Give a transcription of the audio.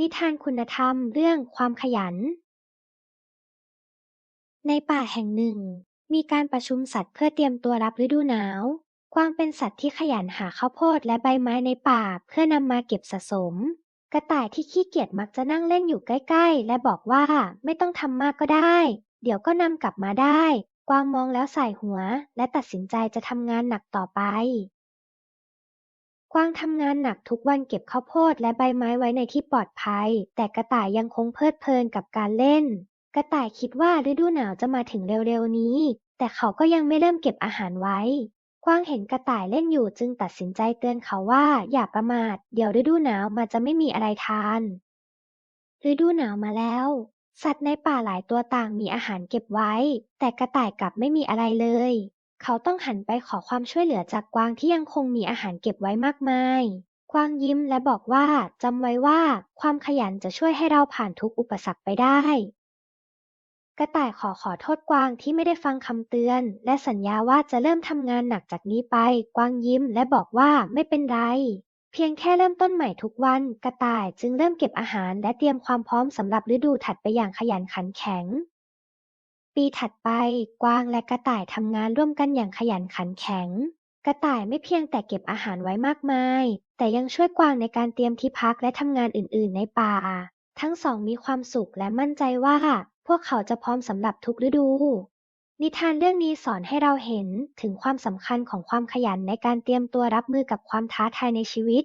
นิทานคุณธรรมเรื่องความขยัน ในป่าแห่งหนึ่ง มีการประชุมสัตว์เพื่อเตรียมตัวรับฤดูหนาว กวางเป็นสัตว์ที่ขยันหาข้าวโพดและใบไม้ในป่าเพื่อนำมาเก็บสะสม กระต่ายที่ขี้เกียจมักจะนั่งเล่นอยู่ใกล้ๆ และบอกว่าไม่ต้องทำมากก็ได้ เดี๋ยวก็นำกลับมาได้ กวางมองแล้วใสายหัว และตัดสินใจจะทำงานหนักต่อไป กวางทำงานหนักทุกวันเก็บข้าวโพดและใบไม้ไว้ในที่ปลอดภัย แต่กระต่ายยังคงเพลิดเพลินกับการเล่น กระต่ายคิดว่าฤดูหนาวจะมาถึงเร็วๆนี้ แต่เขาก็ยังไม่เริ่มเก็บอาหารไว้ กวางเห็นกระต่ายเล่นอยู่จึงตัดสินใจเตือนเขาว่าอย่าประมาท เดี๋ยวฤดูหนาวมันจะไม่มีอะไรทาน ฤดูหนาวมาแล้ว สัตว์ในป่าหลายตัวต่างมีอาหารเก็บไว้ แต่กระต่ายกลับไม่มีอะไรเลย เขาต้องหันไปขอความช่วยเหลือจากกวางที่ยังคงมีอาหารเก็บไว้มากมาย กวางยิ้มและบอกว่า จำไว้ว่า ความขยันจะช่วยให้เราผ่านทุกอุปสรรคไปได้ กระต่ายขอขอโทษกวางที่ไม่ได้ฟังคำเตือน และสัญญาว่าจะเริ่มทำงานหนักจากนี้ไป กวางยิ้มและบอกว่าไม่เป็นไร เพียงแค่เริ่มต้นใหม่ทุกวัน กระต่ายจึงเริ่มเก็บอาหารและเตรียมความพร้อมสำหรับฤดูถัดไปอย่างขยันขันแข็ง ปีถัดไปกวางและกระต่ายทำงานร่วมกันอย่างขยันขันแข็ง กระต่ายไม่เพียงแต่เก็บอาหารไว้มากมาย แต่ยังช่วยกวางในการเตรียมที่พักและทำงานอื่น ๆ ในป่า ทั้งสองมีความสุขและมั่นใจว่า พวกเขาจะพร้อมสำหรับทุกฤดู นิทานเรื่องนี้สอนให้เราเห็นถึงความสำคัญของความขยันในการเตรียมตัวรับมือกับความท้าทายในชีวิต